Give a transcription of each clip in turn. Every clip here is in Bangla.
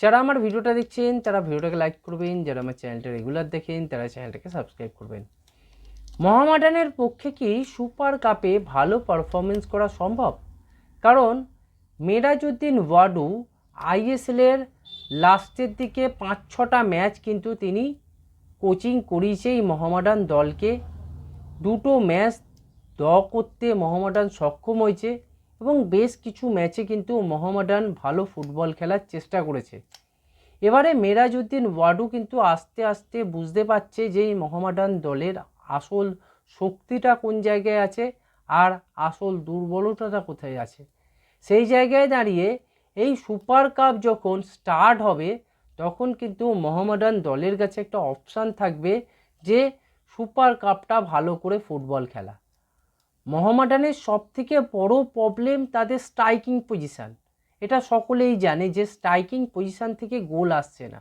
যারা আমার ভিডিওটা দেখছেন, তারা ভিডিওটাকে লাইক করবেন, যারা আমার চ্যানেলটা রেগুলার দেখেন, তারা চ্যানেলটাকে সাবস্ক্রাইব করবেন। মোহামেডানের পক্ষে কি সুপার কাপে ভালো পারফরমেন্স করা সম্ভব? কারণ মেরাজউদ্দিন ওয়াডু আইএসএলের লাস্টের দিকে পাঁচ ছটা ম্যাচ কিন্তু তিনি কোচিং করিয়েছে এই মোহামেডান দলকে। দুটো ম্যাচ ড করতে মোহামেডান সক্ষম হয়েছে। এবং বেশ কিছু ম্যাচে কিন্তু মোহামেডান ভালো ফুটবল খেলার চেষ্টা করেছে। এবারে মেরাজউদ্দিন ওয়াডু কিন্তু আস্তে আস্তে বুঝতে পারছে যে এই মোহামেডান দলের আসল শক্তিটা কোন জায়গায় আছে আর আসল দুর্বলতাটা কোথায় আছে। সেই জায়গায় দাঁড়িয়ে এই সুপার কাপ যখন স্টার্ট হবে, তখন কিন্তু মোহামেডান দলের কাছে একটা অপশান থাকবে যে সুপার কাপটা ভালো করে ফুটবল খেলা। মোহামেডানের সব থেকে বড় প্রবলেম তাদের স্ট্রাইকিং পজিশান এটা সকলেই জানে যে স্ট্রাইকিং পজিশান থেকে গোল আসছে না।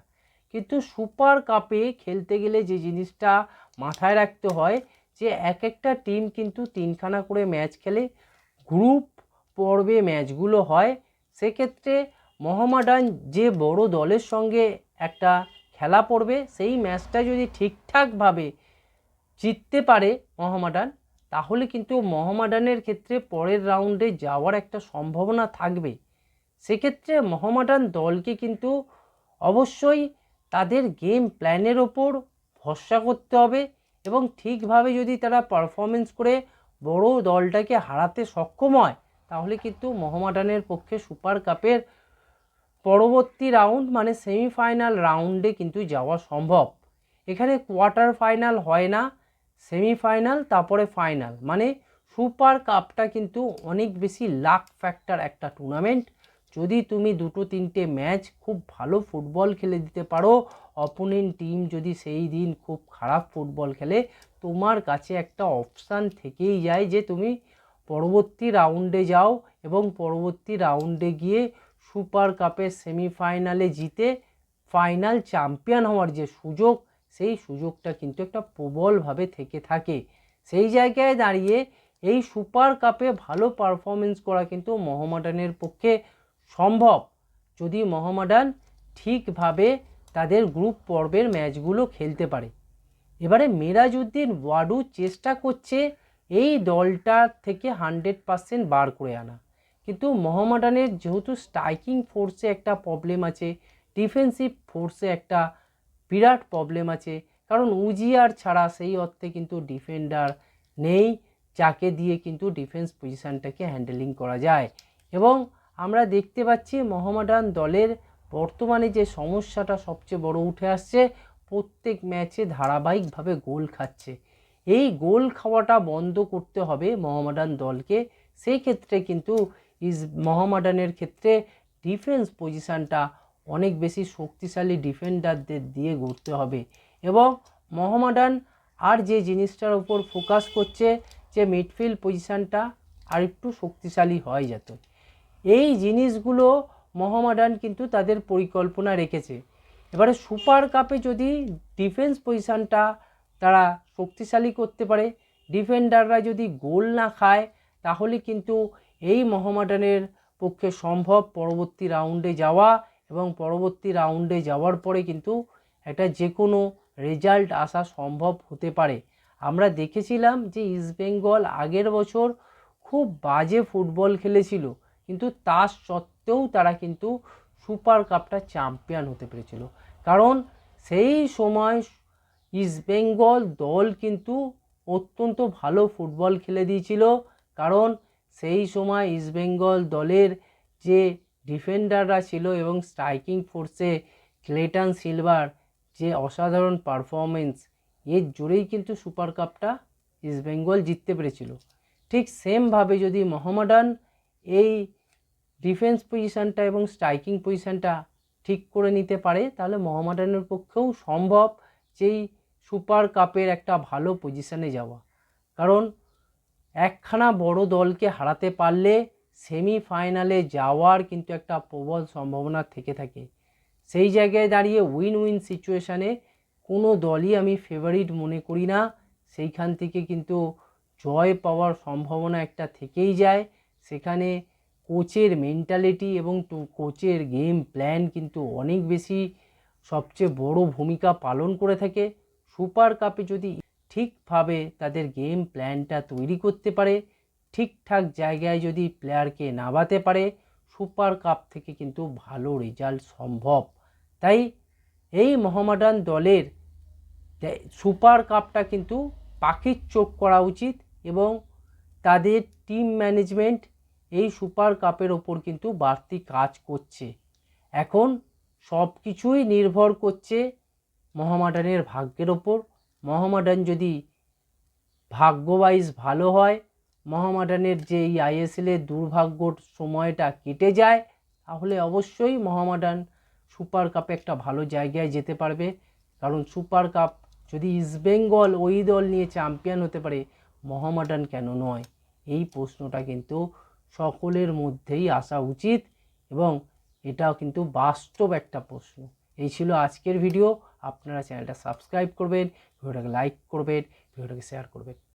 কিন্তু সুপার কাপে খেলতে গেলে যে জিনিসটা মাথায় রাখতে হয় যে এক একটা টিম কিন্তু তিনখানা করে ম্যাচ খেলে গ্রুপ পর্বে ম্যাচগুলো হয়। সেক্ষেত্রে মোহামেডান যে বড় দলের সঙ্গে একটা খেলা পড়বে, সেই ম্যাচটা যদি ঠিকঠাকভাবে জিততে পারে মোহামেডান তাহলে কিন্তু মহমাডানের ক্ষেত্রে পরের রাউন্ডে যাওয়ার একটা সম্ভাবনা থাকবে। সেক্ষেত্রে মহমাডান দলকে কিন্তু অবশ্যই তাদের গেম প্ল্যানের ওপর ভরসা করতে হবে এবং ঠিকভাবে যদি তারা পারফরমেন্স করে বড় দলটাকে হারাতে সক্ষম হয়, তাহলে কিন্তু মোহামেডানের পক্ষে সুপার কাপের পরবর্তী রাউন্ড মানে সেমিফাইনাল রাউন্ডে কিন্তু যাওয়া সম্ভব। এখানে কোয়ার্টার ফাইনাল হয় না। সেমিফাইনাল, তারপরে ফাইনাল। মানে সুপার কাপটা কিন্তু অনেক বেশি লাক ফ্যাক্টর একটা টুর্নামেন্ট। যদি তুমি দুটো তিনটে ম্যাচ খুব ভালো ফুটবল খেলে দিতে পারো, অপোনেন্ট টিম যদি সেই দিন খুব খারাপ ফুটবল খেলে, তোমার কাছে একটা অপশান থেকেই যায় যে তুমি পরবর্তী রাউন্ডে যাও এবং পরবর্তী রাউন্ডে গিয়ে সুপার কাপের সেমিফাইনালে জিতে ফাইনাল চ্যাম্পিয়ন হওয়ার যে সুযোগ সেই সুযোগটা কিন্তু একটা প্রবলভাবে থেকে থাকে। সেই জায়গায় দাঁড়িয়ে এই সুপার কাপে ভালো পারফরমেন্স করা কিন্তু মোহামেডানের পক্ষে সম্ভব। যদি মোহামেডান ঠিকভাবে তাদের গ্রুপ পর্বের ম্যাচগুলো খেলতে পারে। এবারে মেরাজউদ্দিন ওয়াডু চেষ্টা করছে এই দলটার থেকে হান্ড্রেড পারসেন্ট বার করে আনা। কিন্তু মোহামেডানের যেহেতু স্ট্রাইকিং ফোর্সে একটা প্রবলেম আছে ডিফেন্সিভ ফোর্সে একটা বিরাট প্রবলেম আছে। কারণ উজিয়ার ছাড়া সেই অর্থে কিন্তু ডিফেন্ডার নেই, যাকে দিয়ে কিন্তু ডিফেন্স পজিশানটাকে হ্যান্ডেলিং করা যায়। এবং আমরা দেখতে পাচ্ছি মোহামেডান দলের বর্তমানে যে সমস্যাটা সবচেয়ে বড় উঠে আসছে, প্রত্যেক ম্যাচে ধারাবাহিকভাবে গোল খাচ্ছে। এই গোল খাওয়াটা বন্ধ করতে হবে মোহামেডান দলকে। সেই ক্ষেত্রে কিন্তু ইস মোহামেডানের ক্ষেত্রে ডিফেন্স পজিশানটা অনেক বেশি শক্তিশালী ডিফেন্ডারদের দিয়ে গড়তে হবে। এবং মোহামেডান আর যে জিনিসটার উপর ফোকাস করছে, যে মিডফিল্ড পজিশানটা আর একটু শক্তিশালী হয় যেত। এই জিনিসগুলো মোহামেডান কিন্তু তাদের পরিকল্পনা রেখেছে। এবারে সুপার কাপে যদি ডিফেন্স পজিশানটা তারা শক্তিশালী করতে পারে ডিফেন্ডাররা যদি গোল না খায়, তাহলে কিন্তু এই মোহামেডানের পক্ষে সম্ভব পরবর্তী রাউন্ডে যাওয়া এবং পরবর্তী রাউন্ডে যাওয়ার পরে কিন্তু একটা যে কোনো রেজাল্ট আসা সম্ভব হতে পারে। আমরা দেখেছিলাম যে ইস্টবেঙ্গল আগের বছর খুব বাজে ফুটবল খেলেছিল, কিন্তু তা সত্ত্বেও তারা কিন্তু সুপার কাপটা চ্যাম্পিয়ন হতে পেরেছিল। কারণ সেই সময় ইস্টবেঙ্গল দল কিন্তু অত্যন্ত ভালো ফুটবল খেলে দিয়েছিল, কারণ সেই সময় ইস্টবেঙ্গল দলের যে ডিফেন্ডাররা ছিল এবং স্ট্রাইকিং ফোর্সে ক্লেটন সিলভার যে অসাধারণ পারফরমেন্স এর জোরেই কিন্তু সুপার কাপটা ইস্টবেঙ্গল জিততে পেরেছিল। ঠিক সেমভাবে যদি মোহামেডান এই ডিফেন্স পজিশানটা এবং স্ট্রাইকিং পজিশানটা ঠিক করে নিতে পারে, তাহলে মোহামেডানের পক্ষেও সম্ভব যেই সুপার কাপের একটা ভালো পজিশানে যাওয়া। কারণ একখানা বড় দলকে হারাতে পারলে সেমিফাইনালে যাওয়ার কিন্তু একটা প্রবল সম্ভাবনা থেকে থাকে। সেই জায়গায় দাঁড়িয়ে উইন উইন সিচুয়েশানে কোনো দলই আমি ফেভারিট মনে করি না। সেইখান থেকে কিন্তু জয় পাওয়ার সম্ভাবনা একটা থেকেই যায়। সেখানে কোচের মেন্টালিটি এবং কোচের গেম প্ল্যান কিন্তু অনেক বেশি সবচেয়ে বড় ভূমিকা পালন করে থাকে। সুপার কাপে যদি ঠিকভাবে তাদের গেম প্ল্যানটা তৈরি করতে পারে ঠিকঠাক জায়গায় যদি প্লেয়ারকে নামাতে পারে সুপার কাপ থেকে কিন্তু ভালো রেজাল্ট সম্ভব। তাই এই মোহামেডান দলের সুপার কাপটা কিন্তু পাখির চোখ করা উচিত এবং তাদের টিম ম্যানেজমেন্ট এই সুপার কাপের ওপর কিন্তু বাড়তি কাজ করছে। এখন সব কিছুই নির্ভর করছে মোহামেডানের ভাগ্যের ওপর। মোহামেডান যদি ভাগ্যওয়াইজ ভালো হয় মোহামেডানের যে এই আইএসএলের দুর্ভাগ্যর সময়টা কেটে যায়, তাহলে অবশ্যই মহামাডান সুপার কাপে একটা ভালো জায়গায় যেতে পারবে। কারণ সুপার কাপ যদি ইস্টবেঙ্গল ওই দল নিয়ে চ্যাম্পিয়ন হতে পারে, মহামাডান কেন নয়? এই প্রশ্নটা কিন্তু সকলের মধ্যেই আসা উচিত এবং এটাও কিন্তু বাস্তব একটা প্রশ্ন। এই ছিল আজকের ভিডিও। আপনারা চ্যানেলটা সাবস্ক্রাইব করবেন, ভিডিওটাকে লাইক করবেন, ভিডিওটাকে শেয়ার করবেন।